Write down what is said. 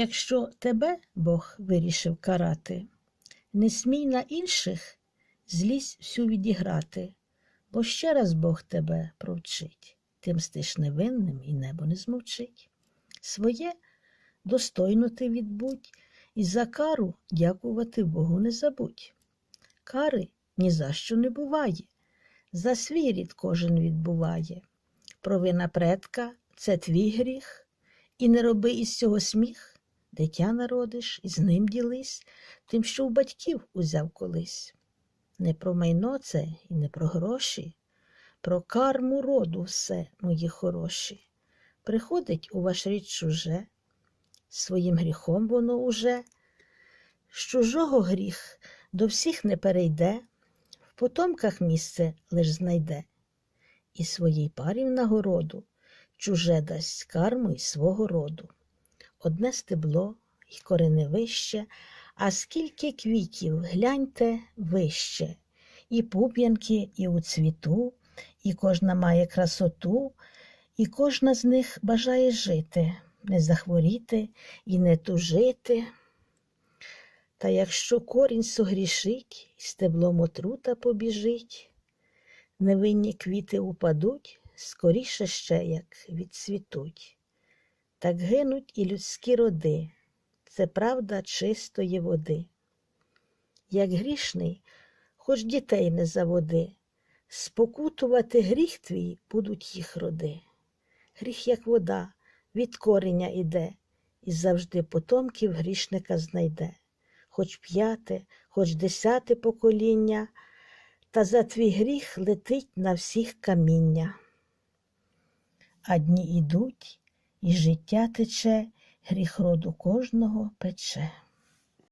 Якщо тебе Бог вирішив карати, не смій на інших злість всю відіграти, бо ще раз Бог тебе провчить, ти мстиш невинним і небо не змовчить. Своє достойно ти відбудь, і за кару дякувати Богу не забудь. Кари ні за що не буває, за свій рід кожен відбуває. Провина предка це твій гріх, і не роби із цього сміх. Дитя народиш, і з ним ділись, тим, що у батьків узяв колись. Не про майно це і не про гроші, про карму роду все, мої хороші. Приходить у ваш рід чуже, своїм гріхом воно уже, з чужого гріх до всіх не перейде, в потомках місце лиш знайде, і своїй парі в нагороду чуже дасть карму й свого роду. Одне стебло й кореневище, а скільки квітів, гляньте вище, і пуп'янки, і у цвіту, і кожна має красоту, і кожна з них бажає жити, не захворіти і не тужити. Та якщо корінь согрішить, і стеблом отрута побіжить, невинні квіти упадуть, скоріше ще як відцвітуть. Так гинуть і людські роди, це правда чистої води. Як грішний, хоч дітей не заводи, спокутувати гріх твій будуть їх роди. Гріх, як вода, від кореня іде, і завжди потомків грішника знайде, хоч п'яте, хоч десяте покоління, та за твій гріх летить на всіх каміння. А дні ідуть, і життя тече, гріх роду кожного пече.